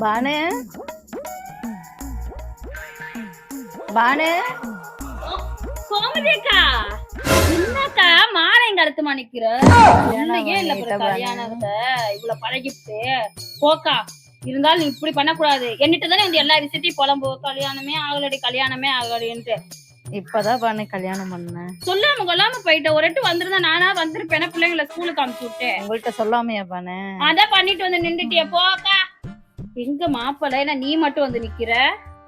பானு? பானு? கோமதியக்கா என்னக்கா மாலைங்க அடுத்துமா நிக்கிற? இல்லையே இல்ல கல்யாணத்தை இவ்வளவு பழகிட்டு. போக்கா இருந்தாலும் நீ இப்படி பண்ணக்கூடாது. என்னிட்டு தானே வந்து எல்லா விஷயத்தையும் புலம்பு. கல்யாணமே ஆகலடி கல்யாணமே ஆகலடின்ட்டு. இப்பதான் பானு கல்யாணம் பண்ணேன் சொல்லாம கொள்ளாம போயிட்ட. ஒரு எட்டு வந்திருந்தா நானா வந்திருப்பேன் பிள்ளைங்களை ஸ்கூலுக்கு அனுப்பிச்சு விட்டேன். உங்கள்கிட்ட சொல்லாமையா பானு? அதான் பண்ணிட்டு வந்து நின்றுட்டிய. போக்கா. எங்க மாப்பிள்ளை என்ன நீ மட்டும் வந்து நிக்கிற.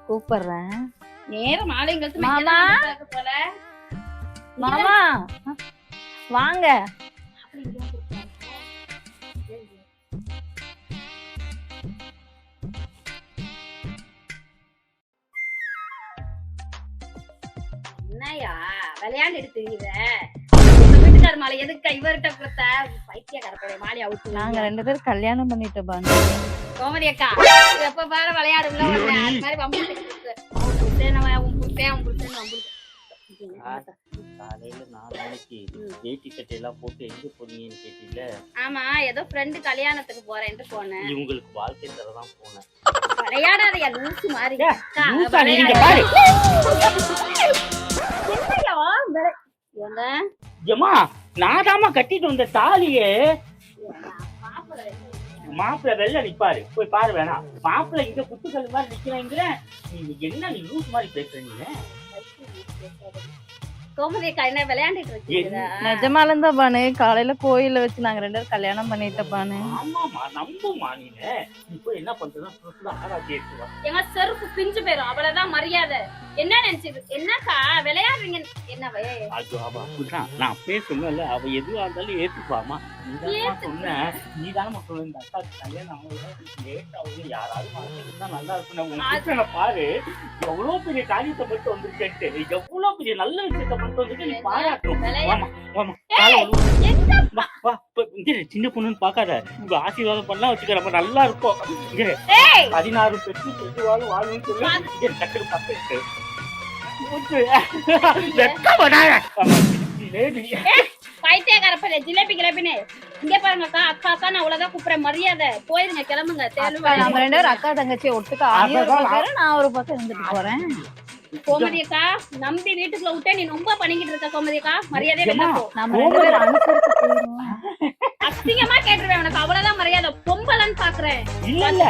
கூப்பிடுறேன். நேரம் மாலைங்களுக்கு மாமா. போல. மாமா? வாங்க. என்னையா? விளையாண்டு எடுத்துறீங்க வீட்டுக்கார மாலை எதுக்கு இவர்கிட்ட கொடுத்த? பைத்தியக்கார பழைய மாலை அவுத்து நாங்க ரெண்டு பேரும் கல்யாணம் பண்ணிட்டோம் பானு. கோமதி அக்கா எப்ப பாரு விளையாடும்ல ஒண்ணு அது மாதிரி வம்பு இழுத்துக்கிட்டு. உன் புருஷன் உன் புருஷன், உன் புருஷன், உன் புருஷன். காலையில நாலு மணிக்கு வேட்டி சட்டை எல்லாம் போட்டு எங்க போனீங்கன்னு கேட்டீங்கல்ல ஆமா ஏதோ ஃப்ரெண்டு கல்யாணத்துக்கு போறேன்ட்டு போனேன். இவங்களுக்கு வாழ்க்கை தரதான் போனேன். விளையாடாதயா லூசு மாதிரி. ஏ, அக்கா, லூசா நீங்க விளையாடு. பாரு. என்னய்யா, விளை- என்ன? ஏமா நான் தாமா கட்டிட்டு வந்த தாலியே மாப்பிள்ள வெளில நிப்பாரு. போய் பாரு வேணாம் மாப்பிள்ள இங்க குத்துக்கல் மாதிரி நிக்கிறேங்கிற. நீ என்ன நீ லூஸ் மாதிரி பேசுறீங்க கோமதி என்ன விளையாண்டுட்டு இருக்கீங்களா? நிஜமாலும் தான் பானு. காலையில கோயில்ல வச்சு நாங்க ரெண்டு பேரும் கல்யாணம் பண்ணிட்டோம் பானு. ஆமாமா நம்புமா நீங்க என்ன பண்றதுன்னா ஆராய்ச்சி எடுத்து வா. எங்க செருப்பு பிஞ்சு போயிரும். அவ்வளவுதான் மரியாதை. என்ன நினைச்சது என்னக்கா விளையாடுறீங்க? என்னவே அது அவ அப்படிதான். நான் சொன்னல அவ எதுவா இருந்தாலும் ஏத்துக்குவாமா நீ சொன்ன. நீ தானே சொன்ன. இந்த அக்கா கல்யாணம் லேட் ஆகுது. யாராவது நல்லா இருக்கும் பாரு. எவ்வளவு பெரிய காரியத்தை மட்டும் எவ்வளவு பெரிய நல்ல விஷயத்தை வந்துட்டு நீ பாராட்டும். வா வா சின்ன பொண்ணுன்னு பாக்காத உங்க ஆசீர்வாதம் பண்ணலாம் வச்சுக்க நம்ம நல்லா இருக்கும் பதினாறு பெற்று பெற்று வாழும் வாழும்னு சொல்லி டக்குனு பையல ஜிலேபி கிளப்பினே இங்க பாருங்க அக்கா அக்கா நான் அவ்வளவுதான் கூப்பிடுறேன் மரியாதை போயிருங்க கிளம்புங்க தேர்வு நம்ம ரெண்டு பேரும் அக்கா தங்கச்சி ஒட்டுக்கா நான் ஒரு பக்கம் இருந்துட்டு போறேன் கோமதி அக்கா நம்பி வீட்டுக்குள்ள விட்டே நீ ரொம்ப பண்ணிக்கிட்டு இருக்க கோமதி அக்கா மரியாதை அசிங்கமா கேட்டுருவேன் உனக்கு. அவ்வளவுதான் மரியாதை. பொம்பலன்னு பாக்குறேன். இல்ல. இல்ல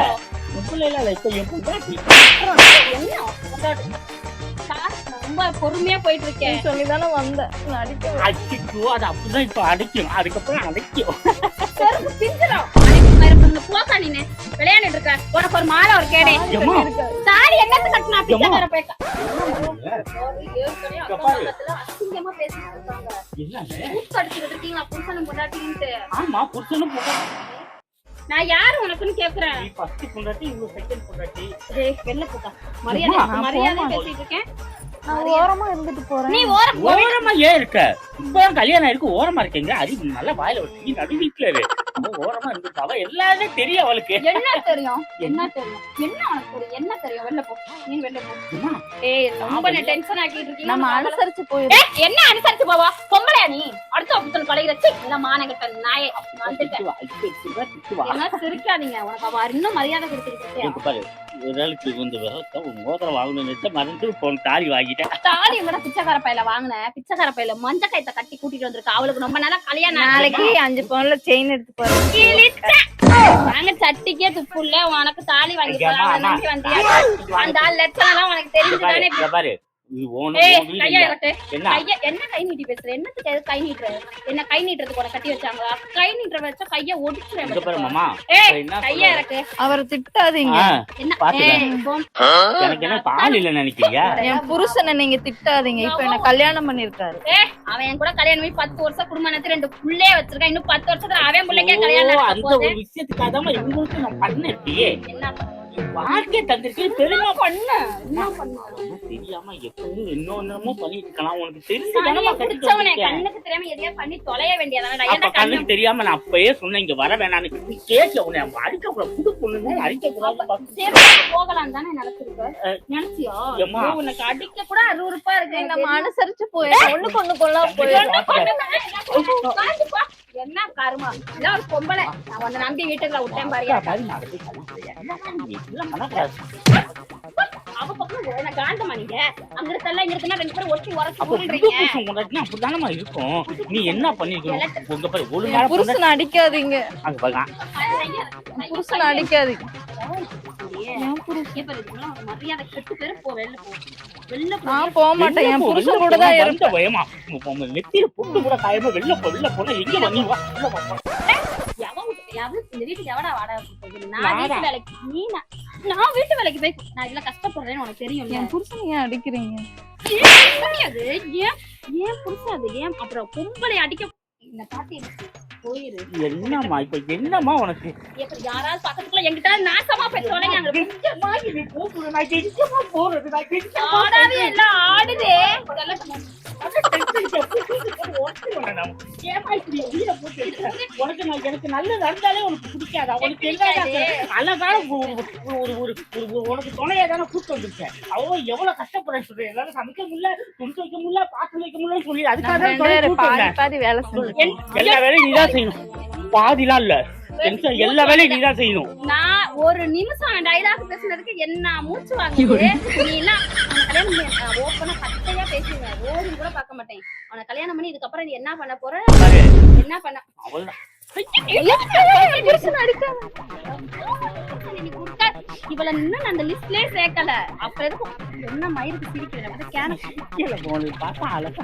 ரொம்ப பொறுமையா போயிட்டு இருக்கேன் சொல்லிதானே வந்தேன் அது அப்படிதான் இப்ப அடைக்கும் அதுக்கப்புறம் அடைக்கும். பிஞ்சிடும் மாதிரி போக்கா நீனு. விளையாண்டுட்டு இருக்க. உனக்கு ஒரு மாலை ஒரு கேடே. என்னத்து கட்டினா? பிச்சைக்கார பேக்க. அசிங்கமா பேசிட்டு இருக்காங்க. என்னங்க ஊத்து அடிச்சுட்டு இருக்கீங்களா புருஷனும் பொண்டாட்டின்ட்டு? ஆமா புருஷனும் பொண்டாட்டி. நான் யாரு உனக்குன்னு கேக்குறேன்? நீ ஃபர்ஸ்ட் பொண்டாட்டி இவங்க செகண்ட் பொண்டாட்டி. டேய், மரியாதை மரியாதை. பேசிட்டு இருக்கேன். நான் ஓரமா இருந்துட்டு போறேன். நீ ஓரம். ஓரமா ஏன் இருக்க? இப்பதான் கல்யாணம் இருக்கு ஓரமா இருக்கீங்க. அது நல்லா வாயில வச்சு நீ நடு இரு. அவ ஓரமா இருந்துட்டு அவ எல்லாமே தெரியும் அவளுக்கு. என்ன தெரியும்? என்ன? தெரியும்? என்ன உனக்கு தெரியும்? என்ன தெரியும்? வெளில போ. நீ வெளில போ. ஏய் ரொம்ப டென்ஷன் ஆக்கிட்டு இருக்கீங்க. நம்ம அனுசரிச்சு ஏய், என்ன அனுசரிச்சு போவா? பொம்பளையா நீ? அடுத்த புத்தன் கலையிற சி இல்ல மானகட்ட நாயே வந்துட்டேன். என்ன சிரிக்காதீங்க. உனக்கு அவ இன்னும் மரியாதை கொடுத்துட்டு விரலுக்கு ஒரு மோதிரம் வாங்கணும்னு மறந்து போன தாலி வாங்கிட்டேன். தாலி கூட பிச்சைக்கார பையில வாங்கினேன். பிச்சைக்கார பையில மஞ்ச கைத்த கட்டி கூட்டிட்டு வந்திருக்கா அவளுக்கு ரொம்ப நாளா கல்யாணம் நாளைக்கு அஞ்சு பவுன்ல செயின் எடுத்து போறேன். நாங்க சட்டிக்கே துப்பு இல்ல உனக்கு தாலி வாங்கி போறாங்க வந்தியா? அந்த ஆள் லட்சணம் எல்லாம் உனக்கு இங்க பாரு. இது உன் உன் என்ன? கைய என்ன கை நீட்டி பேசுற? என்னத்துக்கு கை நீட்டுற? என்ன கை நீட்டுறதுக்கு உனக்கு கட்டி வச்சாங்களா கை நீட்டுற வச்சா கைய ஒடிச்சுறேன் இங்க பாரு மாமா. ஏய் இப்ப என்ன கைய? இறக்கு. அவரை திட்டாதீங்க. என்ன? பாத்துக்க. ஏய் போன் எனக்கு என்ன பால் இல்ல நினைக்கிறீங்க? என் புருஷனை நீங்க திட்டாதீங்க. இப்ப என்ன கல்யாணம் பண்ணிருக்காரு அவன் என் கூட கல்யாணம் பண்ணி பத்து வருஷம் குடும்பம் நடத்தி ரெண்டு புள்ளைய வச்சிருக்கான். இன்னும் பத்து வருஷத்துல அவன் பிள்ளைக்கே கல்யாணம் நடக்க அந்த போகுது ஒரு விஷயத்துக்காக தான் இவங்களுக்கு நான் பண்ணேன் இப்படியே. என்ன? வாழ்க்கை தந்திருக்கு பெருமை. பண்ண? என்ன பண்ண? தெரியாம எப்பவும் இன்னொன்னுமோ பண்ணிட்டு இருக்கலாம். உனக்கு தெரிஞ்சு கண்ணுக்கு தெரியாம எதையா பண்ணி தொலைய வேண்டியதானே? கண்ணுக்கு தெரியாம நான் அப்பயே சொன்னேன் இங்க வர வேணாம்னு. நீ கேட்க உன்னை. அடிக்க கூடாது புது பொண்ணுங்க அடிக்க கூடாது போகலாம் தானே நினைச்சிருக்க? நினைச்சியோ? உனக்கு அடிக்க கூட அருவருப்பா இருக்கு. நம்ம அனுசரிச்சு போயிருவோம் ஒண்ணுக்கு ஒண்ணு கொள்ளா போயிருவோம் என்ன கருமா? இதான் ஒரு பொம்பளை. நான் உன்னை நம்பி வீட்டுக்குள்ள விட்டேன் பாரு. அக்கா, பாரு, நான் போய் கல்யாணம் செய்யறேன். என்னம்மா நீ இப்படிலாம் பண்ணக்கூடாது. அவ பக்கம் என்ன காண்டமா நீங்க. அங்க இங்க இருந்தா ரெண்டு பேரும் ஒட்டி உரசி இருக்கும். நீ என்ன பண்ணிருக்கணும்? உங்க பாரு புருஷனை அடிக்காதீங்க. அங்க பாருங்க. என் புருஷனை அடிக்காதீங்க. நான் போக மாட்டேன் வெளில என் போ, புருஷன் வெளில கூட போ, தான் வந்த இருப்பேன். பயமா? உங்க பொண்ணு நெத்தியில பொட்டு கூட காயமா? வெளில போ வெளில போனா எங்க பண்ணி வா வெளில போ, போ. எவன் விட்டு- எவன் இந்த வீட்டுக்கு எவடா கொடுத்தது நான். வீட்டு வேலைக்கு நீ நான் வீட்டு வேலைக்கு போய் நான் இதுல கஷ்டப்படுறேன்னு உனக்கு தெரியும் என் புருஷனை ஏன் அடிக்கிறீங்க? ஏன் ஏன் புருஷன் அது? ஏன் அப்புறம் பொம்பளை அடிக்க இந்த பாட்டி என்னம்மா இப்ப என்னம்மா உனக்கு? யாராவது பக்கத்துக்குள்ள என்கிட்ட நாசமா போய் தொலைங்க அங்க இப்படி உயிரை போட்டு? உனக்கு நான் எனக்கு நல்லது நடந்தாலே உனக்கு பிடிக்காதா? உனக்கு என்ன அழகான ஒரு ஒரு ஒரு உனக்கு துணையா தானே கூட்டு வந்திருக்கேன். அவ எவ்வளவு கஷ்டப்படுறேன் சொல்றேன் என்னால சமைக்க முடியல துணி வைக்க முடியல பாத்து வைக்க முடியல சொல்லி அதுக்காக தான் எல்லா வேலையும் நீதான் செய்யணும். பாதிலாம் இல்ல. எல்லா வேலையும் நீதான் செய்யணும். நான் ஒரு நிமிஷம் டைலாக் பேசுனதுக்கு என்ன மூச்சு நீ எல்லாம் உன்னை கல்யாணம் பண்ணி நான் ஓப்பனா பச்சையா பேசுவேன் ரோடு கூட பார்க்க மாட்டேன். உன்னை கல்யாணம் பண்ணி இதுக்கப்புறம் நீ என்ன பண்ண போற? என்ன பண்ண? இவளை இன்னும் நான் அந்த லிஸ்ட்லயே சேர்க்கல. அப்ப எதுக்கும் என்ன மயிருக்கு சிரிக்கிறேன் வந்து கேன பார்த்தா அழகா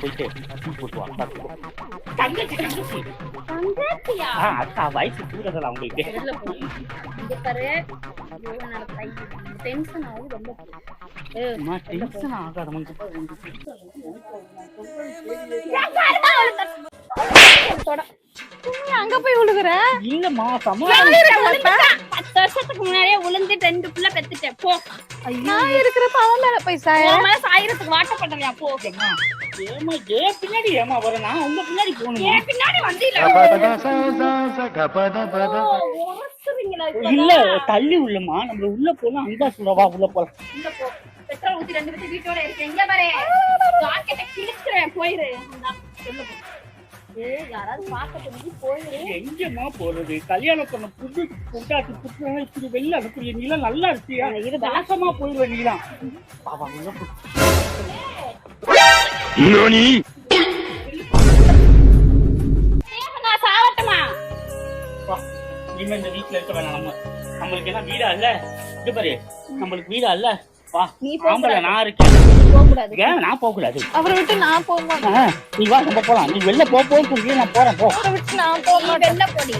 போயிட்டு தங்கச்சியா? அக்கா வயசு உங்களுக்கு டென்ஷன் ஆகுது ரொம்ப டென்ஷன் நீ அங்க போய் விழுகுற இல்லம்மா பத்து வருஷத்துக்கு முன்னாடியே உளுந்து ரெண்டு புள்ள பெத்துட்டேன். போ. நான் இருக்கிறப்ப அவன் மேல போய் சாய. சாயிரத்துக்கு வாட்டப்பட்டலையா போ. ஏன் பின்னாடி ஏமா வர? நான் உங்க பின்னாடி போகணுமா? ஏன் பின்னாடி வந்தீல உரசுவீங்களா இல்ல தள்ளி உள்ளமா நம்ம உள்ள போனா அங்க சுடவா உள்ள போலாம். உள்ள போ. பெட்ரோல் ஊத்தி ரெண்டு பேரும் வீட்டோட இருக்கேன் இங்க பாரு. ஜாக்கெட்டை கிழிச்சுறேன் போயிரு. இந்தா, உள்ள போ. ஏய் யாராவது பார்க்க நீ போயிரு. எங்கம்மா போறது? கல்யாணம் பண்ண புது புட்டு இப்படி வெளில அனுப்புறிய? நீலாம் நல்லா இருக்கியா? இது நாசமா போயிடுவ நீலாம். பாவா இருக்க வேணாம் நம்ம. நம்மளுக்கு என்ன வீடா இல்ல? இது பாரு. நம்மளுக்கு வீடா இல்ல? வா. நீ ஆம்பளை. நான் இருக்கேன். போக கூடாது ஏன்? நான் போக கூடாது அவரை விட்டு நான் போக மாட்டேன் ஆ, நீ வா நம்ம போலாம். நீ வெளில போ போன்னு சொல்லி நான் போறேன் போ. அவரை விட்டு நான் போக மாட்டேன். வெளில போடி.